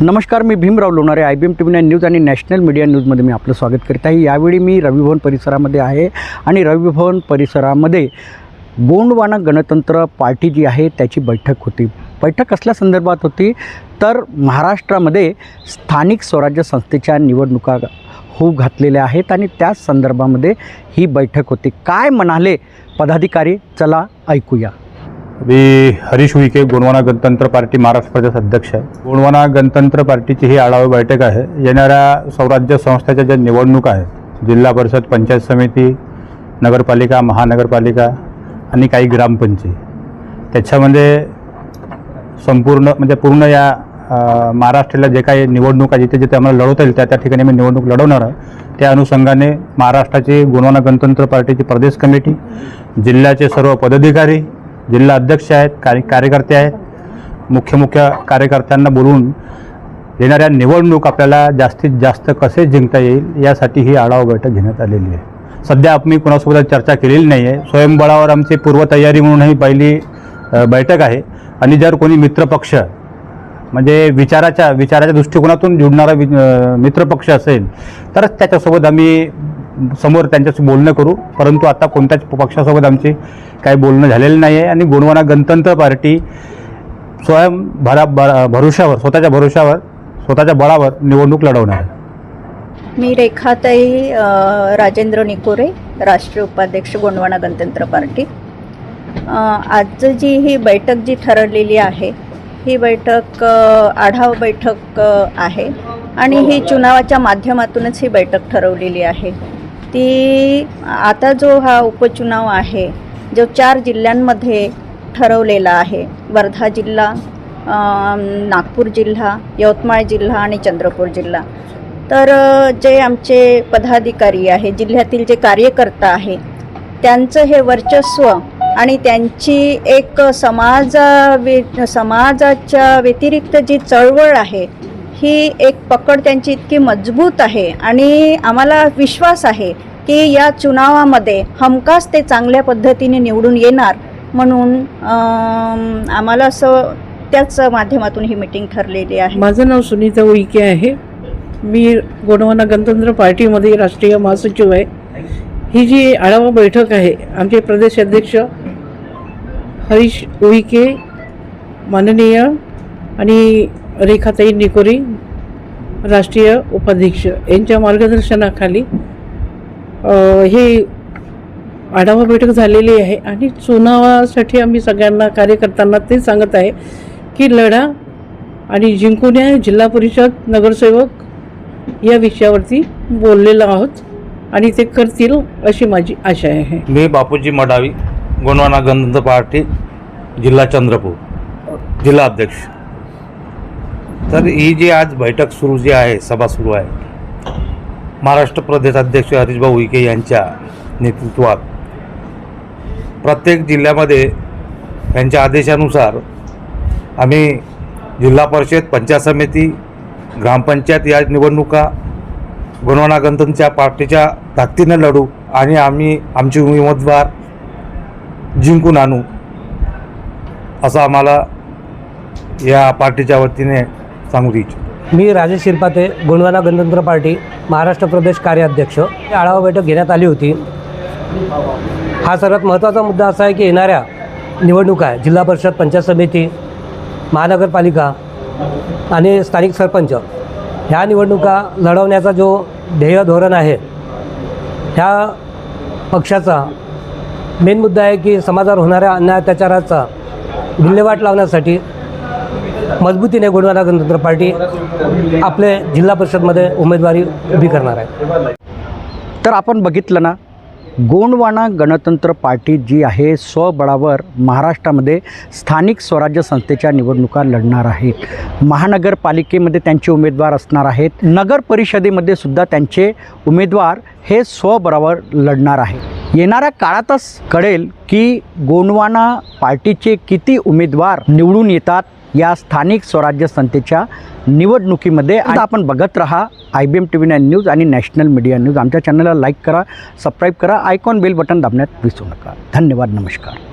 नमस्कार मी Bhimrao Lonare I B M T V news आणि national media न्यूजमध्ये मी आपलं स्वागत करीत आहे. यावेळी मी रविभवन परिसरामध्ये आहे आणि रविभवन परिसरामध्ये गोंडवाना गणतंत्र पार्टी जी आहे त्याची बैठक होती. बैठक कसल्या संदर्भात होती तर महाराष्ट्रामध्ये स्थानिक स्वराज्य संस्थेच्या निवडणुका होऊ घातलेल्या आहेत आणि त्याच संदर्भामध्ये ही बैठक होती. काय म्हणाले पदाधिकारी? चला ऐकूया. मी हरीश उईके गोंडवाना गणतंत्र पार्टी महाराष्ट्र प्रदेश अध्यक्ष आहे गोंडवाना गणतंत्र पार्टीची ही आढावा बैठक आहे. येणाऱ्या स्वराज्य संस्थेच्या ज्या निवडणुका आहेत जिल्हा परिषद पंचायत समिती नगरपालिका महानगरपालिका आणि काही ग्रामपंचायत त्याच्यामध्ये संपूर्ण म्हणजे पूर्ण या महाराष्ट्राला जे काही निवडणुका जिथे जिथे आम्हाला लढवता येईल त्या त्या ठिकाणी मी निवडणूक लढवणार आहे. त्या अनुषंगाने महाराष्ट्राची गुणवाना गणतंत्र पार्टीची प्रदेश कमिटी जिल्ह्याचे सर्व पदाधिकारी जिल्हा अध्यक्ष आहेत कार्य कार्यकर्ते आहेत. मुख्य मुख्य कार्यकर्त्यांना बोलून येणाऱ्या निवडणूक आपल्याला जास्तीत जास्त कसे जिंकता येईल यासाठी ही आढावा बैठक घेण्यात आलेली आहे. सध्या आम्ही कोणासोबत चर्चा केलेली नाही आहे स्वयंबळावर आमची पूर्वतयारी म्हणून ही पहिली बैठक आहे. आणि जर कोणी मित्रपक्ष म्हणजे विचाराच्या विचाराच्या दृष्टिकोनातून जुडणारा वि मित्रपक्ष असेल तरच त्याच्यासोबत आम्ही समोर त्यांच्याशी बोलणं करू. परंतु आता कोणत्याच पक्षासोबत आमची काही बोलणं झालेलं नाही आहे आणि गोंडवाना गणतंत्र पार्टी स्वयं भरा ब- भरोशावर स्वतःच्या भरोशावर स्वतःच्या बळावर निवडणूक लढवणार. मी रेखाताई राजेंद्र निकोरे राष्ट्रीय उपाध्यक्ष गोंडवाना गणतंत्र पार्टी. अ, आज जी ही बैठक जी ठरवलेली आहे ही बैठक आढावा बैठक आहे. आणि ही चुनावाच्या माध्यमातूनच ही बैठक ठरवलेली आहे. ती आता जो हा उपचुनाव आहे जो चार जिल्ह्यांमध्ये ठरवलेला आहे वर्धा जिल्हा नागपूर जिल्हा यवतमाळ जिल्हा आणि चंद्रपूर जिल्हा. तर जे आमचे पदाधिकारी आहे जिल्ह्यातील जे कार्यकर्ता आहे त्यांचं हे वर्चस्व आणि त्यांची एक समाजा वे समाजाच्या व्यतिरिक्त जी चळवळ आहे ही एक पकड त्यांची इतकी मजबूत आहे आणि आम्हाला विश्वास आहे की या चुनावामध्ये हमखास ते चांगल्या पद्धतीने निवडून येणार म्हणून आम्हाला असं त्याच माध्यमातून ही मीटिंग ठरलेली आहे. माझं नाव सुनीता उईके आहे. मी गोंडवाना गणतंत्र पार्टीमध्ये राष्ट्रीय महासचिव आहे. ही जी आढावा बैठक आहे आमचे प्रदेश अध्यक्ष हरीश उईके माननीय आणि रेखाताई निकोरी राष्ट्रीय उपाध्यक्ष. यांच्या मार्गदर्शनाखाली हे आढावा बैठक झालेली आहे आणि चुनावासाठी आम्ही सगळ्यांना कार्यकर्त्यांना ते सांगत आहे की लढा आणि जिंकून या जिल्हा परिषद नगरसेवक या विषयावरती बोललेलो आहोत आणि ते करतील अशी माझी आशा आहे. मी बापूजी मडावी गोंडवाना गंध पार्टी जिल्हा चंद्रपूर जिल्हा अध्यक्ष. तर ही जी आज बैठक सुरू जी आहे सभा सुरू आहे महाराष्ट्र प्रदेश अध्यक्ष हरीशभाऊ उईके यांच्या नेतृत्वात प्रत्येक जिल्ह्यामध्ये त्यांच्या आदेशानुसार आम्ही जिल्हा परिषद पंचायत समिती ग्रामपंचायत या निवडणुका गोंडवाना पार्टीच्या ताकदीनं लढू आणि आम्ही आमचे उमेदवार जिंकून आणू असं आम्हाला या पार्टीच्या वतीने सांगू इच्छितो. मी राजेश शिरपाते गोंडवाना गणतंत्र पार्टी महाराष्ट्र प्रदेश कार्याध्यक्ष. आढावा बैठक घेण्यात आली होती. हा सर्वात महत्त्वाचा मुद्दा असा आहे की येणाऱ्या निवडणुका आहे जिल्हा परिषद पंचायत समिती महानगरपालिका आणि स्थानिक सरपंच ह्या निवडणुका लढवण्याचा जो ध्येय धोरण आहे ह्या पक्षाचा मेन मुद्दा आहे की समाजावर होणाऱ्या अन्याय अत्याचाराचा विल्हेवाट लावण्यासाठी मजबूतीने गोंडवाना गणतंत्र पार्टी आपले जिल्हा परिषदमध्ये उमेदवारी उभी करणार आहे. तर आपण बघितलं ना गोंडवाना गणतंत्र पार्टी जी आहे स्वबळावर महाराष्ट्रामध्ये स्थानिक स्वराज्य संस्थेच्या निवडणुका लढणार आहेत महानगरपालिकेमध्ये त्यांचे उमेदवार असणार आहेत. नगर परिषदेमध्ये सुद्धा त्यांचे उमेदवार हे स्वबळावर लढणार आहे. येणाऱ्या काळातच कळेल की गोंडवाना पार्टीचे किती उमेदवार निवडून येतात या स्थानिक स्वराज्य संस्थेच्या निवडणुकीमध्ये आता आपण बघत राहा I B M T V nine news आणि नॅशनल मीडिया न्यूज आमच्या चॅनलला लाईक करा सबस्क्राईब करा आयकॉन बेल बटन दाबण्यात विसरू नका. धन्यवाद नमस्कार.